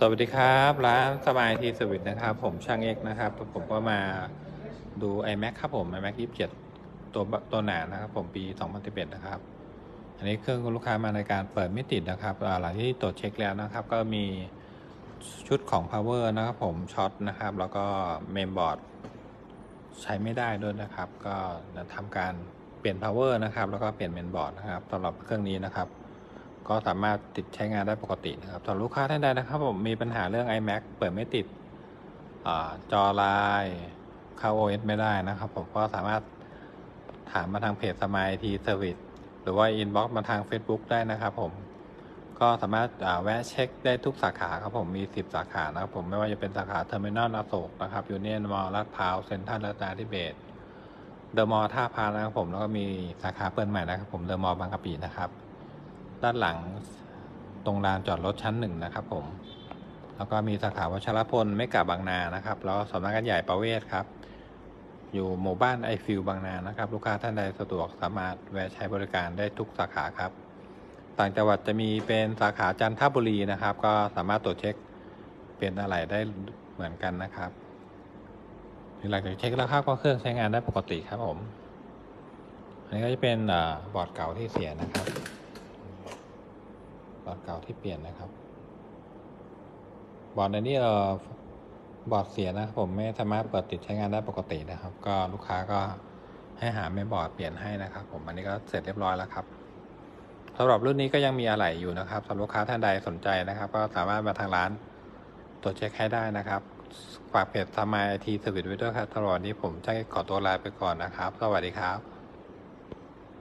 สวัสดีครับร้านสบายทีสวิตนะครับ ผมช่างเอกนะครับ ผมก็มาดู iMac ครับผม iMac 27 ตัวตัวหนานะครับ ผมปี 2011 นะครับ อันนี้เครื่องลูกค้ามาในการเปิดไม่ติดนะครับหลังที่ตรวจเช็คแล้วนะครับ ก็มีชุดของ power นะครับผมช็อตนะครับ แล้วก็เมนบอร์ดใช้ไม่ได้ด้วยนะครับ ก็ทำการเปลี่ยน power นะครับ แล้วก็เปลี่ยนเมนบอร์ดนะครับสำหรับเครื่องนี้นะครับ ก็สามารถติดใช้งานได้ปกตินะครับสำหรับลูกค้าท่านใดนะครับผมมีปัญหาเรื่อง iMac เปิดไม่ติดอจอลายเข้า OS ไม่ได้นะครับ ผมก็สามารถถามมาทางเพจสมายทีเซอร์วิสหรือว่าอินบ็อกซ์มาทาง Facebook ได้นะครับผมก็สามารถแวะเช็คได้ทุกสาขาครับผมมี 10 สาขานะครับผมไม่ว่าจะเป็นสาขาเทอร์มินอลอโศกนะครับยูเนียนมอลลาดพร้าวเซ็นทรัลรัตนาธิเบศเดอะมอลท่าพานะครับผมแล้วก็มีสาขาเปิดใหม่นะครับผมเดอะมอลบางกะปินะครับ ด้านหลังตรงลานจอดรถชั้นหนึ่งนะครับผม แล้วก็มีสาขาวชรพลไม่กาบางนานะครับ แล้วสำนักงานใหญ่ประเวศครับ อยู่หมู่บ้านไอฟิลบางนานะครับ ลูกค้าท่านใดสะดวกสามารถแวะใช้บริการได้ทุกสาขาครับ ต่างจังหวัดจะมีเป็นสาขาจันทบุรีนะครับ ก็สามารถตรวจเช็คเป็นอะไรได้เหมือนกันนะครับหลังจากเช็คแล้วครับก็เครื่องใช้งานได้ปกติครับผม อันนี้ก็จะเป็นอบอร์ดเก่าที่เสียนะครับ บอร์ดเก่าที่เปลี่ยนนะครับ บอร์ดในนี้เออบอร์ดเสียนะครับผมไม่สามารถเปิดติดใช้งานได้ปกตินะครับ ก็ลูกค้าก็ให้หาเมมบอร์ดเปลี่ยนให้นะครับ ผมอันนี้ก็เสร็จเรียบร้อยแล้วครับสำหรับรุ่นนี้ก็ยังมีอะไหล่อยู่นะครับสำหรับลูกค้าท่านใดสนใจนะครับ ก็สามารถมาทางร้านตรวจเช็คให้ได้นะครับ ฝากเพจสมายทีสวิตไว้ด้วยครับตลอดนี้ผมจะขอตัวลาไปก่อนนะครับ สวัสดีครับ